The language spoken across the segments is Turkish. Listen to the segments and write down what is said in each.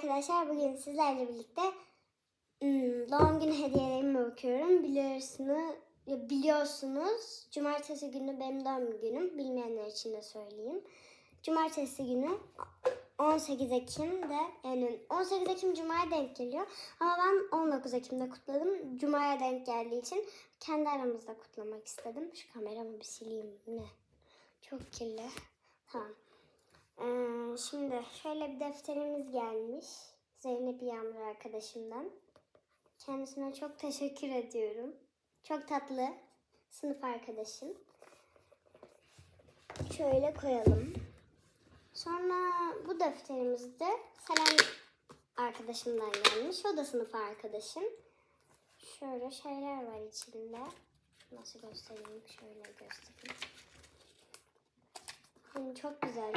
arkadaşlar bugün sizlerle birlikte hmm, doğum günü hediyelerimi bakıyorum. Biliyorsunuz, biliyorsunuz cumartesi günü benim doğum günüm. Bilmeyenler için de söyleyeyim. Cumartesi günü 18 Ekim'de yani 18 Ekim Cuma'ya denk geliyor. Ama ben 19 Ekim'de kutladım. Cuma'ya denk geldiği için kendi aramızda kutlamak istedim. Şu kameramı bir sileyim. Ne? Çok kirli. Tamam. Ee, şimdi şöyle bir defterimiz gelmiş. Zeynep Yağmur arkadaşımdan. Kendisine çok teşekkür ediyorum. Çok tatlı. Sınıf arkadaşım. Şöyle koyalım. Sonra bu defterimizde Selen arkadaşımdan gelmiş. O da sınıf arkadaşım. Şöyle şeyler var içinde. Nasıl göstereyim? Şöyle göstereyim. Yani çok güzel.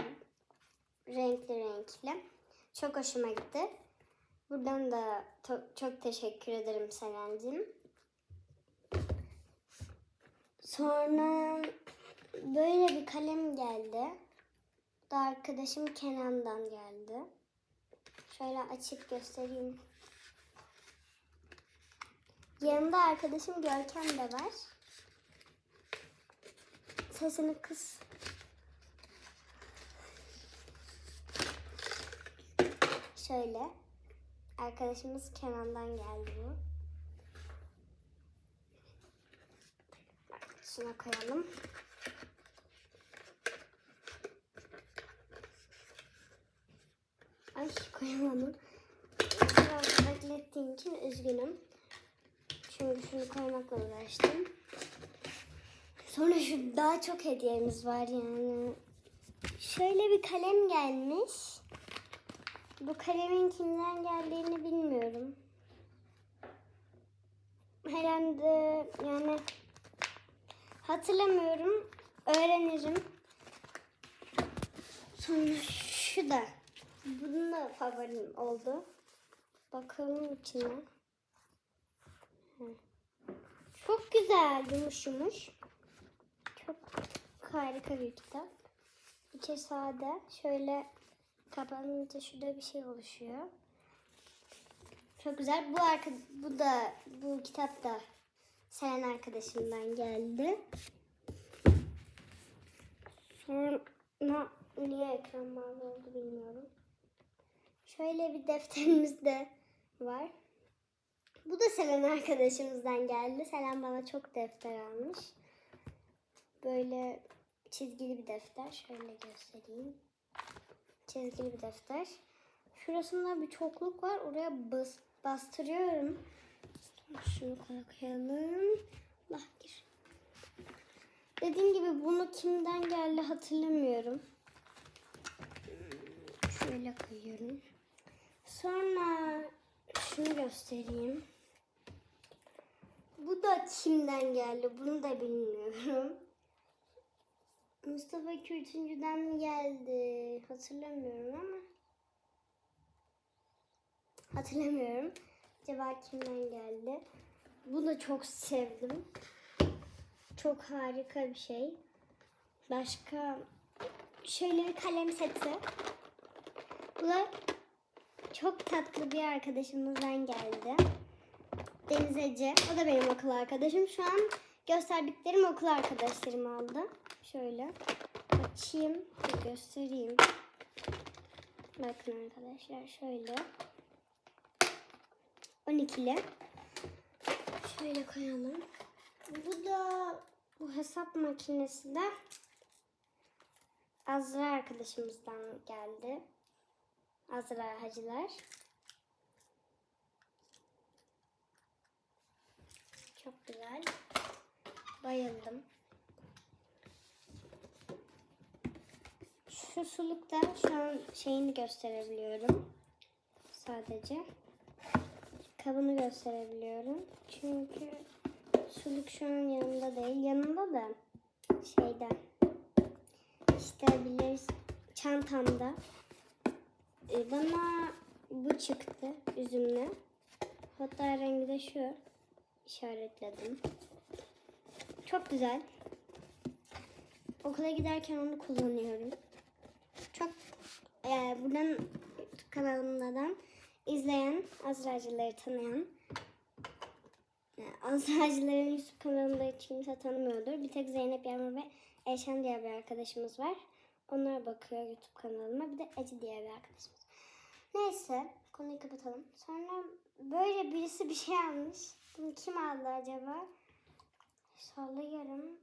Renkli renkli. Çok hoşuma gitti. Buradan da çok teşekkür ederim Selen'cim. Sonra böyle bir kalem geldi. Bu da arkadaşım Kenan'dan geldi. Şöyle açıp göstereyim. Yanında arkadaşım Görkem de var. Sesini kıs. Şöyle. Arkadaşımız Kenan'dan geldi bu. Şuna koyalım. Ay koyamadım. Biraz beklettiğim için üzgünüm. Çünkü şunu koymakla uğraştım. Sonra şu daha çok hediyemiz var yani. Şöyle bir kalem gelmiş. Bu kalemin kimden geldiğini bilmiyorum. Herhalde yani hatırlamıyorum. Öğrenirim. Sonra şu da. Bunun da favorim oldu. Bakalım içine. Çok güzel yumuş yumuş. Çok harika bir kitap. İçi sade. Şöyle kapanınca şurada bir şey oluşuyor. Çok güzel. Bu arka, bu da bu kitap da Selen arkadaşımdan geldi. Sonra niye ekran mavi oldu bilmiyorum. Şöyle bir defterimiz de var. Bu da Selen arkadaşımızdan geldi. Selen bana çok defter almış. Böyle çizgili bir defter. Şöyle göstereyim. Çizgili bir defter. Şurasında bir çokluk var. Oraya bas, bastırıyorum. Şunu koyalım. Allah gir. Dediğim gibi bunu kimden geldi hatırlamıyorum. Şöyle koyuyorum. Sonra şunu göstereyim. Bu da kimden geldi bunu da bilmiyorum. Mustafa Kürtüncü'den mi geldi? Hatırlamıyorum ama. Hatırlamıyorum. Acaba kimden geldi? Bunu da çok sevdim. Çok harika bir şey. Başka şöyle bir kalem seti. Bu da çok tatlı bir arkadaşımızdan geldi. Deniz Ece. O da benim okul arkadaşım. Şu an gösterdiklerim okul arkadaşlarım aldı. Şöyle açayım, göstereyim. Bakın arkadaşlar şöyle. 12'li. Şöyle koyalım. Bu da bu hesap makinesi de Azra arkadaşımızdan geldi. Azra Hacılar. Çok güzel. Bayıldım. Şu sulukta şu an şeyini gösterebiliyorum. Sadece. Kabını gösterebiliyorum. Çünkü suluk şu an yanımda değil. Yanımda da şeyde işte biliriz çantamda. Ee, Bana bu çıktı üzümlü. Hatta rengi de şu. işaretledim. Çok güzel. Okula giderken onu kullanıyorum. Çok e, buradan kanalımdan izleyen, Azracıları tanıyan, yani Azracıların YouTube kanalında hiç kimse tanımıyordur. Bir tek Zeynep Yağmur ve Eşen diye bir arkadaşımız var. Onlara bakıyor YouTube kanalıma. Bir de Ece diye bir arkadaşımız. Neyse konuyu kapatalım. Sonra böyle birisi bir şey almış. Bunu kim aldı acaba? Sallıyorum.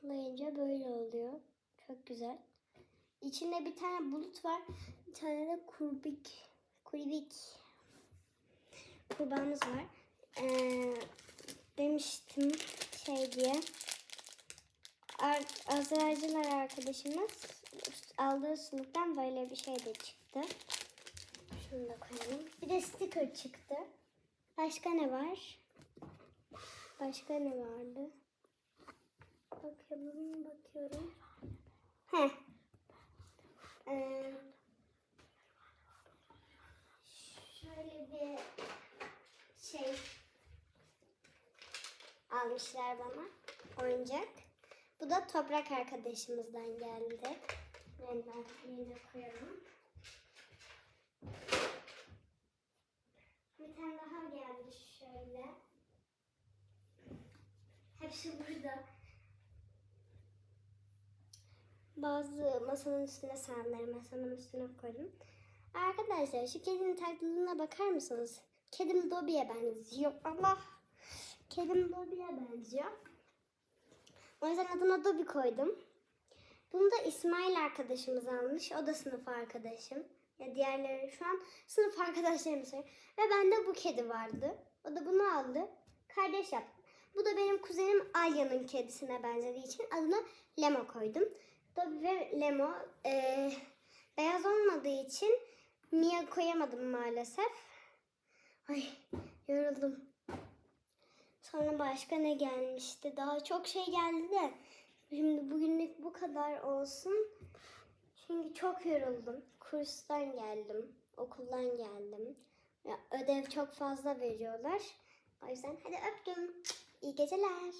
Sallayınca böyle oluyor. Çok güzel. İçinde bir tane bulut var. Bir tane de kurbik. Kurbik. Kurbağamız var. Ee, demiştim şey diye. Ar- Azracılar arkadaşımız aldığı sunuktan böyle bir şey de çıktı. Şunu da koyalım. Bir de sticker çıktı. Başka ne var? Başka ne vardı? Bakalım, bakıyorum. Heh. Ee, şöyle bir şey almışlar bana. Oyuncak. Bu da toprak arkadaşımızdan geldi. Ben ben yine koyalım. Bir tane daha geldi şöyle. Hepsi burada. Bazı masanın üstüne sandıları masanın üstüne koydum. Arkadaşlar şu kedinin tatlılığına bakar mısınız? Kedim Dobby'ye benziyor. Allah! Kedim Dobby'ye benziyor. O yüzden adına Dobby koydum. Bunu da İsmail arkadaşımız almış. O da sınıf arkadaşım. Ya diğerleri şu an sınıf arkadaşlarım sayıyor. Ve bende bu kedi vardı. O da bunu aldı. Kardeş yaptım. Bu da benim kuzenim Alya'nın kedisine benzediği için adına Lemo koydum. Dobby ve Lemo eee, beyaz olmadığı için Mia koyamadım maalesef. Ay yoruldum. Sonra başka ne gelmişti? Daha çok şey geldi de. Şimdi bugünlük bu kadar olsun. Çünkü çok yoruldum. Kurstan geldim. Okuldan geldim. Ya, ödev çok fazla veriyorlar. O yüzden hadi öptüm. İyi geceler.